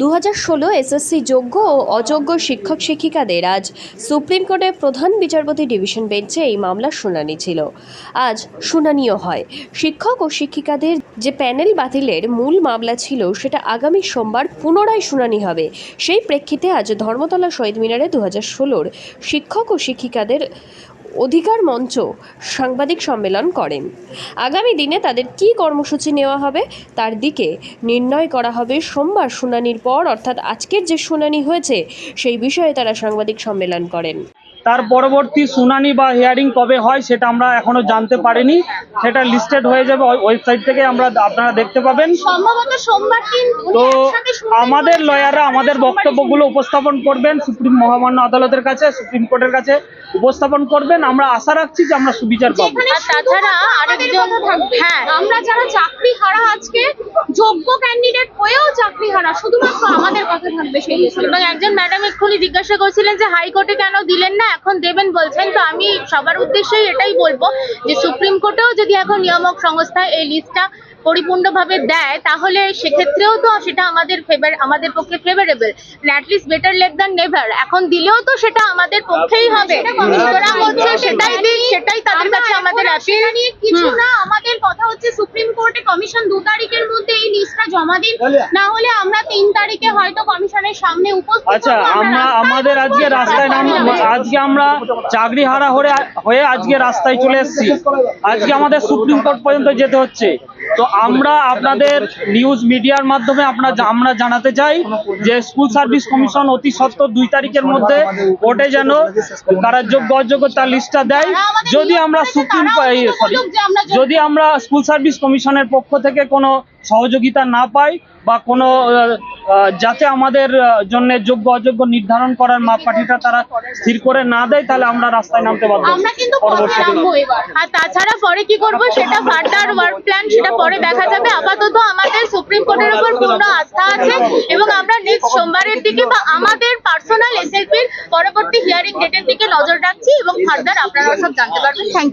দু হাজার ষোলো এসএসসি যোগ্য ও অযোগ্য শিক্ষক শিক্ষিকাদের আজ সুপ্রিম কোর্টের প্রধান বিচারপতি ডিভিশন বেঞ্চে এই মামলার শুনানি ছিল। আজ শুনানিও হয়। শিক্ষক ও শিক্ষিকাদের যে প্যানেল বাতিলের মূল মামলা ছিল, সেটা আগামী সোমবার পুনরায় শুনানি হবে। সেই প্রেক্ষিতে আজ ধর্মতলা শহীদ মিনারে দু হাজার ষোলোর শিক্ষক ও শিক্ষিকাদের অধিকার মঞ্চ সাংবাদিক সম্মেলন করেন। আগামী দিনে তাদের কি কর্মসূচি নেওয়া হবে তার দিকে নির্ণয় করা হবে। সোমবার শুনানির পর, অর্থাৎ আজকের যে শুনানি হয়েছে, সেই বিষয়ে তারা সাংবাদিক সম্মেলন করেন। তার পরবর্তী শুনানি বা হিয়ারিং কবে হয় সেটা আমরা এখনও জানতে পারিনি। সেটা লিস্টেড হয়ে যাবে ওয়েবসাইট থেকে আমরা আপনারা দেখতে পাবেন। সম্ভবত সোমবার দিন উনি তো আমাদের লয়াররা আমাদের বক্তব্যগুলো উপস্থাপন করবেন সুপ্রিম মহামান্য আদালতের কাছে সুপ্রিম কোর্টের কাছে উপস্থাপন করবেন। আমরা আশা রাখছি যে আমরা সুবিচার পাবো। তাছাড়া আরেকজন হ্যাঁ হ্যাঁ। আমরা যারা চাকরি হারা আজকে যোগ্য চাকরি হারা শুধুমাত্র আমাদের কথা থাকবে সেই এবং একজন ম্যাডাম এক্ষুনি জিজ্ঞাসা করছিলেন যে হাইকোর্টে কেন দিলেন না এখন দেবেন বলছেন। তো আমি সবার উদ্দেশ্যেই এটাই বলব যে সুপ্রিম কোর্টেও যদি এখন নিয়ামক সংস্থা এই লিস্টটা পরিপূর্ণভাবে দেয় তাহলে সেক্ষেত্রেও তো সেটা আমাদের ফেভার আমাদের পক্ষে favourable at least better late than never এখন দিলেও তো সেটা আমাদের পক্ষেই হবে। সুতরাং হচ্ছে সেটাই দিক সেটাই তাদের কাছে আমাদের অ্যাপিল কিছু না আমাদের কথা হচ্ছে সুপ্রিম কোর্টে কমিশন দু তারিখের মধ্যে এই জমা না হলে আমরা তিন তারিখে হয়তো কমিশনের সামনে উপস্থিত আচ্ছা আমরা আমাদের আজকে রাস্তায় নাম আজকে আমরা চাকরি হারা হয়ে হয়ে আজকে রাস্তায় চলে এসেছি। আজকে আমাদের সুপ্রিম কোর্ট পর্যন্ত যেতে হচ্ছে। তো আমরা আপনাদের নিউজ মিডিয়ার মাধ্যমে আপনার আমরা জানাতে চাই যে স্কুল সার্ভিস কমিশন অতি সত্বর দুই তারিখের মধ্যে কোর্টে যেন কারা যোগ্য অযোগ্য তার লিস্টটা দেয়। যদি আমরা সুপ্রিম যদি আমরা স্কুল সার্ভিস কমিশনের পক্ষ থেকে কোনো সহযোগিতা না পাই বা কোনো যাতে আমাদের জন্য যোগ্য অযোগ্য নির্ধারণ করার মাপকাঠিটা তারা স্থির করে না দেয় তাহলে আমরা রাস্তায় নামতে বাধ্য। আমরা কিন্তু এবার। আর তাছাড়া পরে কি করব সেটা ফার্দার ওয়ার্ক প্ল্যান সেটা পরে দেখা যাবে। আপাতত আমাদের সুপ্রিম কোর্টের উপর পূর্ণ আস্থা আছে এবং আমরা নেক্সট সোমবারের দিকে বা আমাদের পার্সোনাল এসএলপির পরবর্তী হিয়ারিং ডেটের দিকে নজর রাখছি এবং ফার্দার আপনারা সব জানতে পারবেন। থ্যাংক